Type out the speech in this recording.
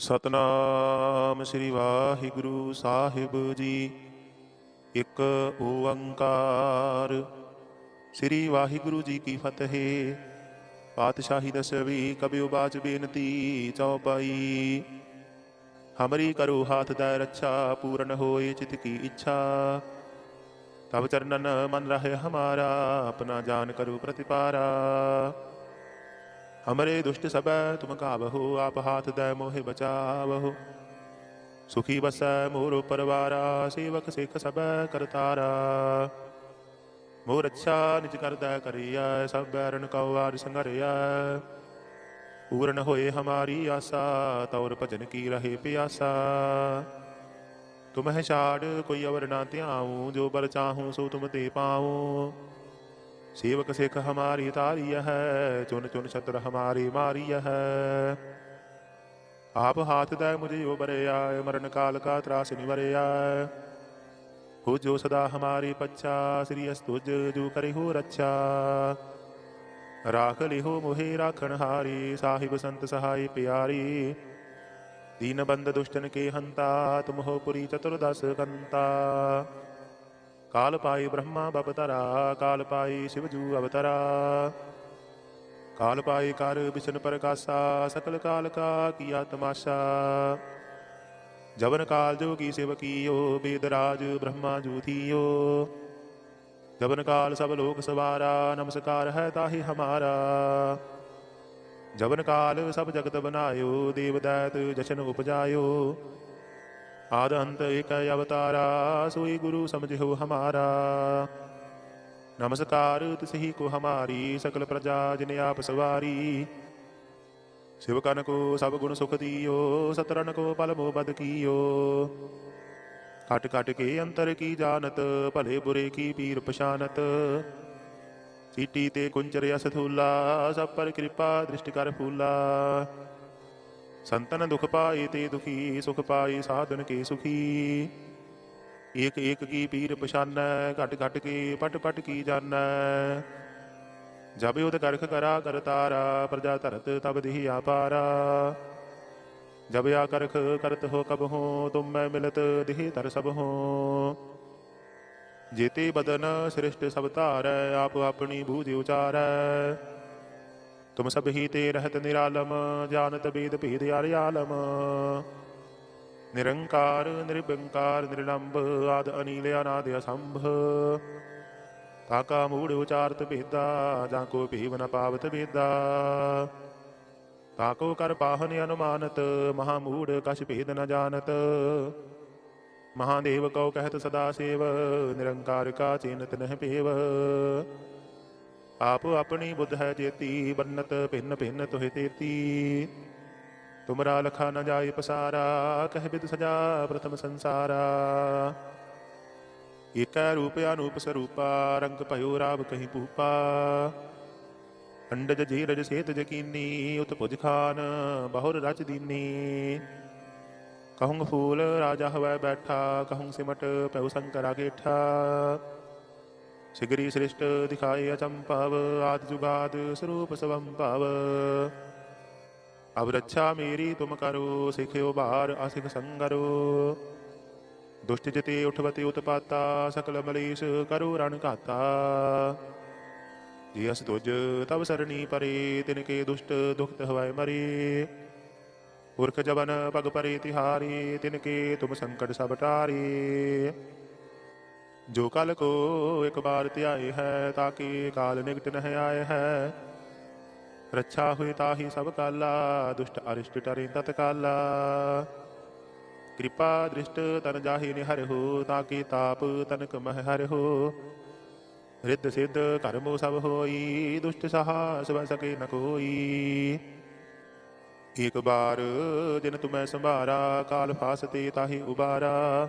ਸਤਨਾਮ ਸ੍ਰੀ ਵਾਹਿਗੁਰੂ ਸਾਹਿਬ ਜੀ। ਇੱਕ ਓੰਕਾਰ। ਸ੍ਰੀ ਵਾਹਿਗੁਰੂ ਜੀ ਕੀ ਫਤਿਹ। ਪਾਤਸ਼ਾਹੀ ਦਸਵੀ ਕਬਿਉ ਬਾਜ ਬੇਨਤੀ ਚੌਪਾਈ ਹਮਰੀ ਕਰੋ ਹਾਥ ਦਾ ਰੱਛਾ, ਪੂਰਨ ਹੋਏ ਚਿਤ ਕੀ ਇੱਛਾ। ਤਬ ਚਰਨਨ ਮਨ ਰਹੇ ਹਮਾਰਾ, ਆਪਣਾ ਜਾਨ ਕਰੋ ਪ੍ਰਤਿਪਾਰਾ। हमरे दुष्ट सब तुम का बहो आप हाथ दय मोहे बचावहो सुखी बस मोर परवारा सेवक सेख सब करतारा मोर अच्छा निज कर दय करिया सब बैरन कौवार संगरिया पूर्ण होए हमारी आशा तौर भजन की रहे प्यासा तुमह छाड़ कोई अवर ना त्याऊं जो बर चाहूं सो तुम ते पाऊं ਸੇਵਕ ਸਿੱਖ ਹਮਾਰੀ ਤਾਰੀ ਹੈ, ਚੁਨ ਚੁਨ ਛਤਰ ਹਮਾਰੀ ਮਾਰੀ ਹੈ। ਆਪ ਹਾਥ ਦਾ ਮੁਝੇ ਉਬਰਿਆ ਮਰਨ ਕਾਲ ਕਾ ਤਰਾਸ ਨਿਵਰਿਆ ਹੋ ਜੋ ਸਦਾ ਹਮਾਰੀ ਪੱਛਾ, ਸ੍ਰੀ ਅਸਤੁਜ ਜੋ ਕਰੇ ਹੋ ਰੱਛਾ। ਰਾਖ ਲਿਹੋ ਮੋਹਿ ਰਾਖਣ ਹਾਰੀ, ਸਾਹਿਬ ਸੰਤ ਸਹਾਈ ਪਿਆਰੀ। ਦੀਨ ਬੰਦ ਦੁਸ਼ਟਨ ਕੇ ਹੰਤਾ ਤੁਮ ਹੋ ਪੁਰੀ ਚਤੁਰਦਸ ਕੰਤਾ। ਕਾਲ ਪਾਈ ਬ੍ਰਹਮਾ ਬਵਤਰਾ, ਕਾਲ ਪਾਈ ਸ਼ਿਵਜੂ ਅਵਤਰਾ। ਕਾਲ ਪਾਈ ਕਰ ਵਿਸ਼ਨ ਪ੍ਰਕਾਸ਼ਾ, ਸਕਲ ਕਾਲ ਕਾ ਕੀਆ ਤਮਾਸ਼ਾ ਜਵਨ ਕਾਲ ਜੋਗੀ ਸੇਵਕੀਓ ਬੇਦਰਾਜ ਬ੍ਰਹਮਾ ਜੂਥੀਓ ਜਵਨ ਕਾਲ ਸਭ ਲੋਕ ਸਵਾਰਾ, ਨਮਸਕਾਰ ਹੈ ਤਾਹੀ ਹਮਾਰਾ। ਜਵਨ ਕਾਲ ਸਭ ਜਗਤ ਬਨਾਇਓ, ਦੇਵ ਦੈਤ ਜਸ਼ਨ ਉਪਜਾਇਓ। ਆਦ ਅੰਤ ਏਕ ਅਵਤਾਰਾ ਸੋਈ ਗੁਰੂ ਸਮਝਿਓ ਹਮਾਰਾ ਨਮਸਕਾਰ ਤਿਸਹੀ ਕੋ ਹਮਾਰੀ ਸਕਲ ਪ੍ਰਜਾ ਜਿਨ ਆਪ ਸਵਾਰੀ ਸਿਵ ਕਨ ਕੋ ਸਭ ਗੁਣ ਸੁਖ ਦੀਓ ਸਤਰਨ ਕੋ ਪਲ ਮੋ ਬਦ ਕੀਓ ਕਟ ਕਟ ਕੇ ਅੰਤਰ ਕੀ ਜਾਣਤ ਭਲੇ ਬੁਰੇ ਕੀ ਪੀਰ ਪਛਾਨਤ ਚੀਟੀ ਤੇ ਕੁੰਚਰ ਅਸ ਥੂਲਾ ਸਭ ਪਰ ਕਿਰਪਾ ਦ੍ਰਿਸ਼ਟ ਕਰ ਫੂਲਾ ਸੰਤਨ ਦੁਖ ਪਾਏ ਤੇ ਦੁਖੀ, ਸੁਖ ਪਾਏ ਸਾਧਨ ਕੇ ਸੁਖੀ। ਏਕ ਏਕ ਕੀ ਪੀਰ ਪਛਾਨੈ, ਘਟ ਘਟ ਕੇ ਪਟ ਪਟ ਕੀ ਜਾਣੈ ਜਬ ਉਦ ਕਰਖ ਕਰਾ ਕਰਤਾਰਾ ਪ੍ਰਜਾ ਧਰਤ ਤਬ ਦਿhi ਆਪਾਰਾ। ਜਬ ਆ ਕਰਖ ਕਰਤ ਹੋ ਕਬ ਹੋ, ਤੁਮ ਮੈਂ ਮਿਲਤ ਦਿhi ਧਰ ਸਭ ਹੋ। ਜੇਤੇ ਬਦਨ ਸ੍ਰਿਸ਼ਟ ਸਭ ਧਾਰੈ, ਆਪ ਆਪਣੀ ਬੂਝ ਉਚਾਰੈ। ਤੁਮ ਸਭ ਹੀ ਤੇ ਰਹਿਤ ਨਿਰਾਲਮ, ਜਾਣਤ ਬੇਦ ਭੇਦ ਆਰਿਆਲਮ ਨਿਰੰਕਾਰ ਨਿਰਬੰਕਾਰ ਨਿਰਲੰਭ ਆਦ ਅਨੀਲ ਅਨਾਦ ਅਸੰਭ। ਤਾਕਾ ਮੂੜ ਉਚਾਰਤ ਭੇਦਾ, ਜਾਂ ਕੋ ਭੀਵ ਨ ਪਾਵਤ ਭੇਦਾ ਤਾਕੋ ਕਰ ਪਾਹਨ ਅਨੁਮਾਨਤ, ਮਹਾ ਮੂੜ ਕਛ ਭੇਦ ਨ ਜਾਣਤ। ਮਹਾਦੇਵ ਕਉ ਕਹਿਤ ਸਦਾ ਸੇਵ, ਨਿਰੰਕਾਰ ਕਾ ਚਿੰਤ ਨਹਿ ਪੇਵ ਆਪ ਆਪਣੀ ਬੁੱਧ ਹੈ ਜੇਤੀ, ਬੰਨਤ ਭਿੰਨ ਭਿੰਨ ਤੋਹਿ ਤੇਤੀ ਤੁਮਰਾ ਲਖਾ ਨ ਜਾਏ ਪਸਾਰਾ, ਕਹਿ ਬਿਦ ਸਜਾ ਪ੍ਰਥਮ ਸੰਸਾਰਾ। ਏਕੈ ਰੂਪ ਅਨੂਪ ਸਰੂਪਾ, ਰੰਗ ਭਇਓ ਰਾਵ ਕਹੀ ਪੂਪਾ ਅੰਡਜ ਜੀਰਜ ਸੇਤ ਜਕੀਨੀ, ਉਤ ਭੁਜ ਖਾਨ, ਬਹੁਰ ਰਚ ਦੀਨੀ। ਕਹੂੰ ਫੂਲ ਰਾਜਾ ਹਵੈ ਬੈਠਾ ਕਹੂੰ ਸਿਮਟ ਪਉ ਸੰਕਰਾ ਗੇਠਾ। ਸਿਗਰੀ ਸ੍ਰਿਸ਼ਟ ਦਿਖਾਏ ਅਚੰਪਵ ਆਦ ਜੁਗਾਦ ਸਰੂਪ ਸਵੰ ਭਵ ਅਬ ਰੱਛਾ ਮੇਰੀ ਤੁਮ ਕਰੋ, ਸਿਖਿਓ ਬਾਹਰ ਅਸਿਖ ਸੰਗਰੋ। ਦੁਸ਼ਟ ਜਤੇ ਉਠਵਤੇ ਉਤਪਾਤਾ, ਸਕਲ ਮਲੇਸ਼ ਕਰੋ ਰਣ ਘਾਤਾ। ਜੀ ਅਸ ਤੁਜ ਤਬ ਸਰਣੀ ਪਰੇ, ਤਿਨ ਕੇ ਦੁਸ਼ਟ ਦੁਖਤ ਹਵੈ ਮਰੇ। ਪੁਰਖ ਜਵਨ ਪਗ ਪਰੇ ਤਿਹਾਰੀ, ਤਿਨ ਕੇ ਤੁਮ ਸੰਕਟ ਸਭ ਟਾਰੀ। ਜੋ ਕਲ ਕੋ ਇੱਕ ਬਾਰ ਧਿਆਏ ਹੈ ਤਾਕਿ ਕਾਲ ਨਿਕਟ ਨਹਿ ਆਏ ਹੈ? ਰੱਛਾ ਹੋਈ ਤਾਹੀ ਸਭ ਕਾਲਾ, ਦੁਸ਼ਟ ਅਰਿਸ਼ਟ ਟਰੇ ਤਤ ਕਾਲਾ। ਕਿਰਪਾ ਦ੍ਰਿਸ਼ਟ ਤਨ ਜਾਹੀ ਨਿਹਰ ਹੋ ਤਾਕਿ ਤਾਪ ਤਨਕ ਮਹਿ ਹਰ ਹੋ? ਰਿੱਧ ਸਿੱਧ ਕਰਮੋ ਸਭ ਹੋਈ, ਦੁਸ਼ਟ ਸਹਾ ਸਭ ਸਕੇ ਨ ਕੋਈ। ਇੱਕ ਬਾਰ ਜਿਨ ਤੁਮੈ ਸੰਭਾਰਾ, ਕਾਲ ਫਾਸਤੇ ਤਾਹੀ ਉਬਾਰਾ।